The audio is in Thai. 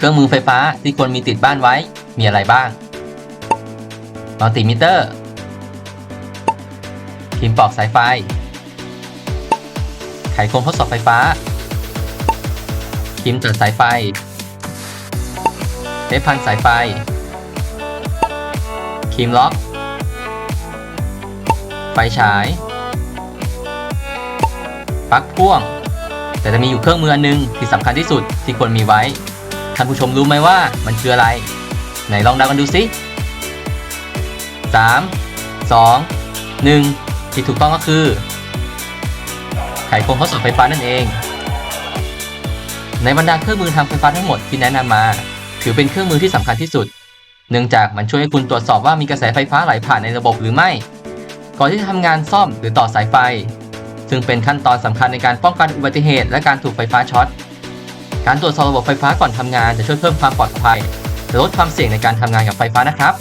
เครื่องมือไฟฟ้าที่ควรมีติดบ้านไว้มีอะไรบ้างมัลติมิเตอร์พิมพ์ปอกสายไฟ ไขควงทดสอบไฟฟ้าพิมพ์ตัดสายไฟเทปพันสายไฟครีมล็อก ไฟฉาย ปลั๊กพ่วง แต่จะมีอยู่เครื่องมืออันหนึงที่สำคัญที่สุดที่ควรมีไว้ ท่านผู้ชมรู้ไหมว่ามันคืออะไร ไหนลองเดากันดูสิ3 2 1 ที่ถูกต้องก็คือ ไขควงทดสอบไฟฟ้านั่นเอง ในบรรดาเครื่องมือทำไฟฟ้าทั้งหมดที่แนะนำมา ถือเป็นเครื่องมือที่สำคัญที่สุด เนื่องจากมันช่วยให้คุณตรวจสอบว่ามีกระแสไฟฟ้าไหลผ่านในระบบหรือไม่ ก่อนที่จะทำงานซ่อมหรือต่อสายไฟ ซึ่งเป็นขั้นตอนสำคัญในการป้องกันอุบัติเหตุและการถูกไฟฟ้าช็อต การตรวจสอบระบบไฟฟ้าก่อนทำงานจะช่วยเพิ่มความปลอดภัยและลดความเสี่ยงในการทำงานกับไฟฟ้านะครับ